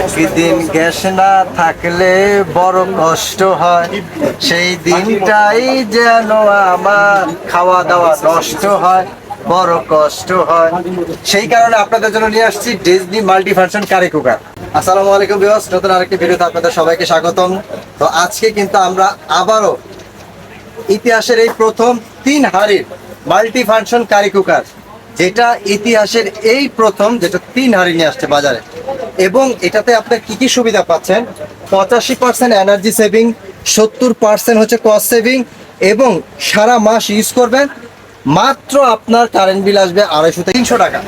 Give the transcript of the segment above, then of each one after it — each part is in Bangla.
একদিন গ্যাস না থাকলে বড় কষ্ট হয়, সেই দিনটাই যেন আমার খাওয়া দাওয়া নষ্ট হয়, বড় কষ্ট হয়। সেই কারণে আপনাদের জন্য নিয়ে আসছি Disney multi function curry cooker আসসালামু আলাইকুম বিয়স নতুন আরেকটি ভিডিওতে আপনাদের সবাইকে স্বাগতম। তো আজকে কিন্তু আমরা আবারও ইতিহাসের এই প্রথম তিন হাড়ির মাল্টি ফাংশন কারি কুকার যেটা ইতিহাসের এই প্রথম, যেটা তিন হাড়ি নিয়ে আসছে বাজারে। এবং এটাতে আপনার কি কি সুবিধা পাচ্ছেন? পঁচাশি পার্সেন্ট এনার্জি সেভিং সত্তর পার্সেন্ট হচ্ছে কস্ট সেভিং এবং সারা মাস ইউজ করবেন। মাত্র আপনার কারেন্ট বিল আসবে আড়াইশো থেকে তিনশো টাকা।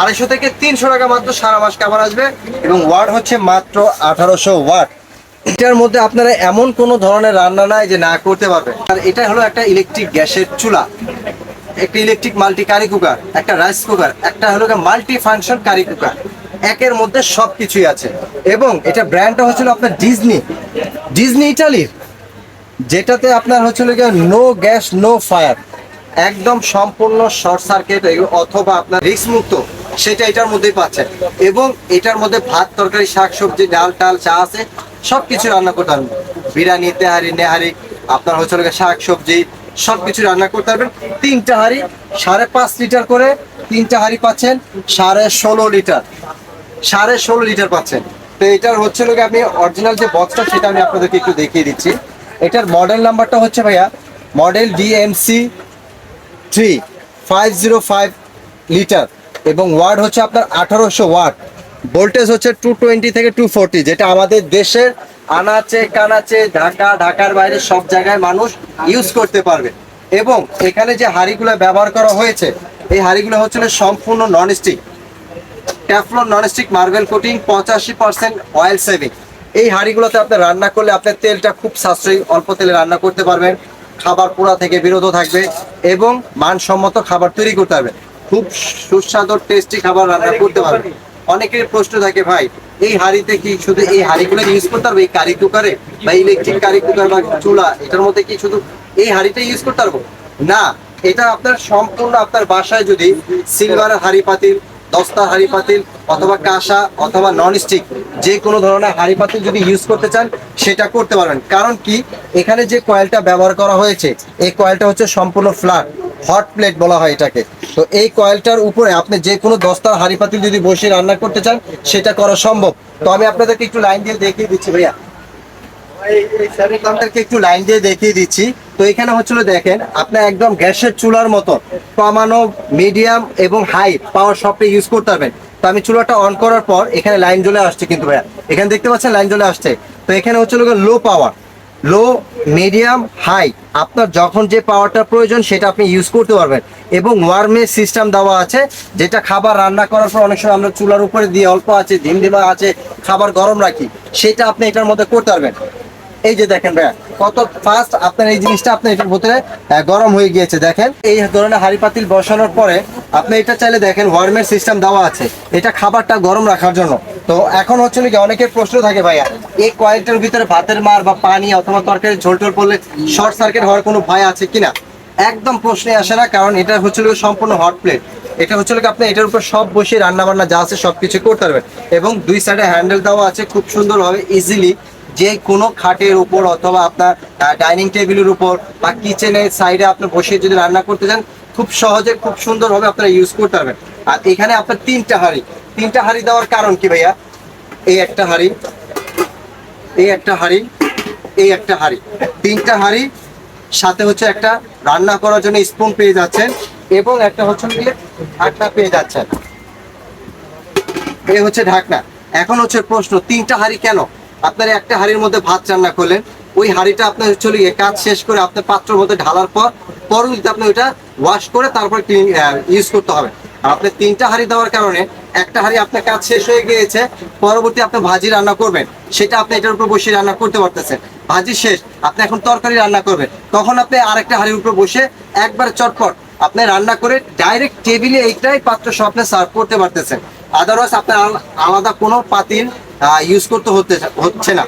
আড়াইশো থেকে তিনশো টাকা মাত্র সারা মাস কাভার আসবে এবং ওয়াট হচ্ছে মাত্র আঠারোশো ওয়াট এটার মধ্যে আপনারা এমন কোনো ধরনের রান্না নাই যে না করতে পারবেন। আর এটা হলো একটা ইলেকট্রিক গ্যাসের চুলা। একটা ইলেকট্রিক মাল্টি কারি কুকার একটা রাইস কুকার একটা হলো মাল্টি ফাংশন কারি কুকার একের মধ্যে সব কিছুই আছে। এবং এটা ব্র্যান্ডটা হচ্ছিল আপনার ডিজনি ডিজনি ইটালির যেটাতে আপনার হচ্ছিল গিয়ে নো গ্যাস নো ফায়ার একদম সম্পূর্ণ শর্ট সার্কিট অথবা আপনার রিস্ক মুক্ত। সেটা এটার মধ্যেই পাচ্ছেন। এবং এটার মধ্যে ভাত, তরকারি শাক সবজি ডাল টাল চা আছে সব কিছু রান্না করতে পারবেন। বিরিয়ানি, তেহারি, নেহারি, আপনার হচ্ছে শাক সবজি সব কিছু রান্না করতে পারবেন। তিনটা হাঁড়ি সাড়ে পাঁচ লিটার করে তিনটা হাঁড়ি পাচ্ছেন সাড়ে ষোলো লিটার। সাড়ে ষোলো লিটার পাচ্ছেন। তো এটার হচ্ছে লোক আপনি অরিজিনাল যে বক্সটা সেটা আমি আপনাদেরকে একটু দেখিয়ে দিচ্ছি। এটার মডেল নাম্বারটা হচ্ছে ভাইয়া model DMC three five zero five litre এবং ওয়ার্ড হচ্ছে আপনার আঠারোশো ওয়াট ভোল্টেজ হচ্ছে টু টোয়েন্টি থেকে টু ফোরটি যেটা আমাদের দেশের আনাচে, কানাচে, ঢাকা, ঢাকার বাইরে সব জায়গায় মানুষ ইউজ করতে পারবে। এবং এখানে যে হাঁড়িগুলো ব্যবহার করা হয়েছে, এই হাঁড়িগুলো হচ্ছে সম্পূর্ণ non stick Teflon nonstick marble coating পঁচাশি পার্সেন্ট অয়েল সেভিং এই হাঁড়িগুলোতে আপনি রান্না করলে আপনার তেলটা খুব সাশ্রয়ী, অল্প তেলে রান্না করতে পারবেন, খাবার পোড়া থেকে বিরত থাকবে এবং মানসম্মত খাবার তৈরি করতে পারবেন। খুব সুস্বাদু টেস্টি খাবার রান্না করতে পারবেন। অনেকের প্রশ্ন থাকে, ভাই, এই হাঁড়িতে কি শুধু এই হাঁড়িগুলো ইউজ করতে পারব? এই কারি কুকারে বা ইলেকট্রিক কারি কুকার বা চুলা, এটার মধ্যে কি শুধু এই হাঁড়িটা ইউজ করতে পারব? না, এটা আপনার সম্পূর্ণ আপনার বাসায় যদি সিলভারের হাঁড়ি পাতিল দস্তা, হাঁড়ি পাতিল অথবা কাঁসা অথবা নন স্টিক যে কোনো ধরনের হাঁড়ি পাতিল যদি ইউজ করতে চান, সেটা করতে পারবেন। কারণ কি? এখানে যে কয়েলটা ব্যবহার করা হয়েছে, এই কয়েলটা হচ্ছে সম্পূর্ণ ফ্ল্যাট হট প্লেট বলা হয় এটাকে। তো এই কয়েলটার উপরে আপনি যে কোনো দস্তার হাড়ি পাতিল যদি বসে রান্না করতে চান, সেটা করা সম্ভব। তো আমি আপনাদেরকে একটু লাইন দিয়ে দেখিয়ে দিচ্ছি ভাইয়া। একটু লাইন দিয়ে দেখিয়ে দিচ্ছি। তো এখানে হচ্ছিল, দেখেন আপনার একদম গ্যাসের চুলার মতো কমানো মিডিয়াম এবং হাই পাওয়ার সবটা ইউজ করতে পারবেন। তো আমি চুলাটা অন করার পর এখানে লাইন জ্বলে আসছে কিন্তু ভাইয়া। এখানে দেখতে পাচ্ছেন লাইন জ্বলে আসছে। তো এখানে হচ্ছিল লো পাওয়ার লো মিডিয়াম হাই আপনার যখন যে পাওয়ারটা প্রয়োজন, সেটা আপনি ইউজ করতে পারবেন। এবং ওয়ার্মের সিস্টেম দেওয়া আছে, যেটা খাবার রান্না করার পর অনেক সময় আমরা চুলার উপরে দিয়ে অল্প আছে ধিম ধিমা আছে, খাবার গরম রাখি, সেটা আপনি এটার মধ্যে করতে পারবেন। এই যে দেখেন ভাইয়া, কত ফাস্ট আপনার এই জিনিসটা আপনার এটার ভিতরে গরম হয়ে গিয়েছে। দেখেন, এই ধরনের হাঁড়ি পাতিল বসানোর পরে আপনি এটা চাইলে দেখেন ওয়ার্মের সিস্টেম দেওয়া আছে। এটা খাবারটা গরম রাখার জন্য। তো এখন হচ্ছে নাকি অনেকের প্রশ্ন থাকে ভাইয়া, এই কয়েলটার ভিতরে ভাতের মার বা পানি অথবা তরকারি ঝোল টোল পড়লে শর্ট সার্কিট হওয়ার কোনো ভয় আছে কিনা? একদম প্রশ্নে আসে না, কারণ এটা হচ্ছে হলো সম্পূর্ণ হট প্লেট এটা হচ্ছে হলো আপনি এটার উপর সব বসে রান্না বান্না যা আছে সব কিছু করতে পারবেন। এবং দুই সাইডে হ্যান্ডেল দেওয়া আছে, খুব সুন্দরভাবে ইজিলি যে কোনো খাটের উপর অথবা আপনার ডাইনিং টেবিলের উপর বা কিচেনের সাইডে আপনি বসে যদি রান্না করতে চান, খুব সহজে, খুব সুন্দরভাবে আপনারা ইউজ করতে পারবেন। আর এখানে আপনার তিনটা হাঁড়ি। তিনটা হাঁড়ি দেওয়ার কারণ কি ভাইয়া? এই একটা হাঁড়ি, এই একটা হাঁড়ি, এই একটা হাঁড়ি। তিনটা হাঁড়ি, সাথে হচ্ছে একটা রান্না করার জন্য স্পুন পেয়ে যাচ্ছেন এবং একটা হচ্ছে ঢাকনা পেয়ে যাচ্ছেন। এই হচ্ছে ঢাকনা। এখন হচ্ছে প্রশ্ন, তিনটা হাঁড়ি কেন? আপনার একটা হাঁড়ির মধ্যে ভাত রান্না করলেন, ওই হাঁড়িটা আপনার চলে গিয়ে কাজ শেষ করে আপনার পাত্রের মধ্যে ঢালার পর পরবর্তীতে আপনি ওইটা ওয়াশ করে তারপর ইউজ করতে হবে। আর আপনি তিনটা হাঁড়ি দেওয়ার কারণে একটা হাঁড়ি আপনার কাজ শেষ হয়ে গিয়েছে, পরবর্তী আপনি ভাজি রান্না করবেন। সেটা আপনি এটার উপর বসে রান্না করতে পারতেছেন। ভাজি শেষ, আপনি এখন তরকারি রান্না করবেন। তখন আপনি আরেকটা হাঁড়ির উপর বসে একবার চটপট আপনি রান্না করে ডাইরেক্ট টেবিলে এইটাই পাত্র সব আপনি সার্ভ করতে পারতেছেন। আদারওয়াইজ আপনার আলাদা কোনো পাতিল ইউজ করতে হতে হচ্ছে না।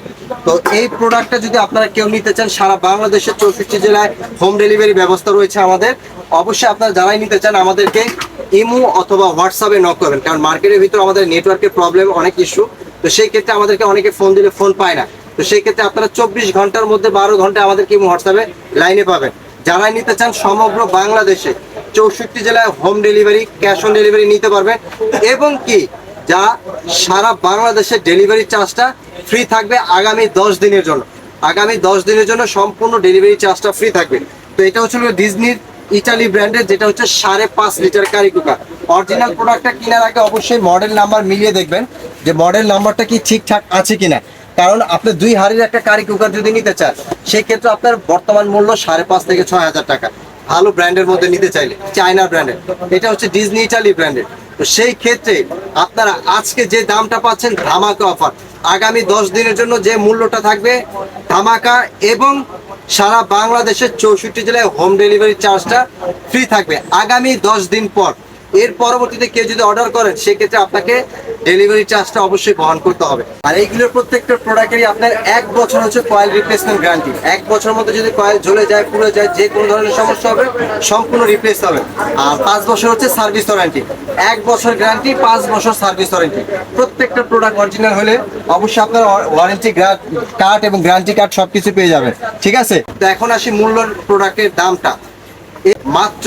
তো এই প্রোডাক্টটা যদি আপনারা কেউ নিতে চান, সারা বাংলাদেশের চৌষট্টি জেলায় হোম ডেলিভারি ব্যবস্থা রয়েছে আমাদের। অবশ্যই আপনারা যারাই নিতে চান, আমাদেরকে ইমো অথবা হোয়াটসঅ্যাপে নক করবেন। কারণ মার্কেটের ভিতর আমাদের নেটওয়ার্কের প্রবলেম অনেক ইস্যু তো সেই ক্ষেত্রে আমাদেরকে অনেকে ফোন দিলে ফোন পায় না। তো সেই ক্ষেত্রে আপনারা চব্বিশ ঘণ্টার মধ্যে বারো ঘণ্টা আমাদের কি হোয়াটসঅ্যাপে লাইনে পাবেন। যারাই নিতে চান, সমগ্র বাংলাদেশে চৌষট্টি জেলায় home delivery cash on delivery নিতে পারবেন। এবং কি যা সারা বাংলাদেশে ডেলিভারি চার্জটা ফ্রি থাকবে আগামী দশ দিনের জন্য। আগামী দশ দিনের জন্য সম্পূর্ণ ডেলিভারি চার্জটা ফ্রি থাকবে। তো এটা হচ্ছে ডিজনির ইটালি ব্র্যান্ডের যেটা হচ্ছে সাড়ে পাঁচ লিটার কারি কুকার অরিজিনাল প্রোডাক্টটা কেনার আগে অবশ্যই মডেল নাম্বার মিলিয়ে দেখবেন যে মডেল নাম্বারটা কি ঠিকঠাক আছে কিনা। কারণ আপনি দুই হাড়ির একটা কারি কুকার যদি নিতে চান সেই ক্ষেত্রে আপনার বর্তমান মূল্য সাড়ে পাঁচ থেকে ছয় হাজার টাকা। ভালো ব্র্যান্ডের মধ্যে নিতে চাইলে চায়না ব্র্যান্ডের এটা হচ্ছে ডিজনি ইটালি ব্র্যান্ডের তো সেই ক্ষেত্রে আপনারা আজকে যে দামটা পাচ্ছেন ধামাকা অফার, আগামী দশ দিনের জন্য যে মূল্যটা থাকবে ধামাকা এবং সারা বাংলাদেশের চৌষট্টি জেলায় হোম ডেলিভারি চার্জটা ফ্রি থাকবে। আগামী দশ দিন পর এর পরবর্তীতে কেউ যদি অর্ডার করেন সেক্ষেত্রে আপনাকে ডেলিভারি চার্জটা অবশ্যই বহন করতে হবে। আর এইগুলোর প্রত্যেকটা প্রোডাক্টেরই আপনার এক বছর হচ্ছে কয়েল রিপ্লেসমেন্ট গ্যারান্টি এক বছরের মধ্যে যদি কয়েল ঝলে যায়, পুড়ে যায়, যে কোনো ধরনের সমস্যা হবে, সম্পূর্ণ রিপ্লেস হবে। আর পাঁচ বছর হচ্ছে সার্ভিস ওয়ারেন্টি এক বছর গ্যারান্টি পাঁচ বছর সার্ভিস ওয়ারেন্টি প্রত্যেকটা প্রোডাক্ট অরিজিনাল হলে অবশ্যই আপনার ওয়ারেন্টি কার্ড এবং গ্যারান্টি কার্ড সব কিছু পেয়ে যাবেন। ঠিক আছে? তো এখন আসি মূল্য প্রোডাক্টের দামটা। মাত্র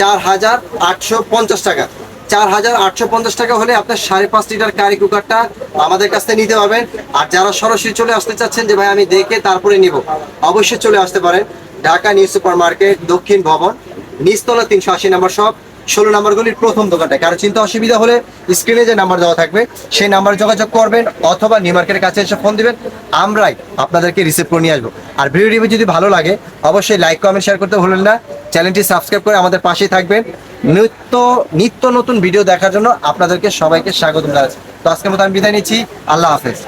চার হাজার আটশো পঞ্চাশ টাকা। চার হাজার আটশো পঞ্চাশ টাকা হলে আপনার সাড়ে পাঁচ লিটার কারি কুকারটা আমাদের কাছ থেকে নিতে পারবেন। আর যারা সরাসরি চলে আসতে চাচ্ছেন যে ভাই আমি দেখে তারপরে নিব, অবশ্যই চলে আসতে পারেন। ঢাকা নিউ সুপার মার্কেট দক্ষিণ ভবন, নিচতলা তিনশো আশি নম্বর সব ষোলো নাম্বারগুলির প্রথম দোকানটা কারও চিন্তা অসুবিধা হলে স্ক্রিনে যে নাম্বার দেওয়া থাকবে, সেই নাম্বারে যোগাযোগ করবেন অথবা নিউ মার্কেটের কাছে এসে ফোন দিবেন, আমরাই আপনাদেরকে রিসিভ করে নিয়ে আসব। আর ভিডিও রিভিউ যদি ভালো লাগে, অবশ্যই লাইক কমেন্ট শেয়ার করতে ভুলবেন না। চ্যানেলটি সাবস্ক্রাইব করে আমাদের পাশেই থাকবেন। নিত্য নিত্য নতুন ভিডিও দেখার জন্য আপনাদেরকে সবাইকে স্বাগত জানাচ্ছি। তো আজকের মতো আমি বিদায় নিচ্ছি। আল্লাহ হাফেজ।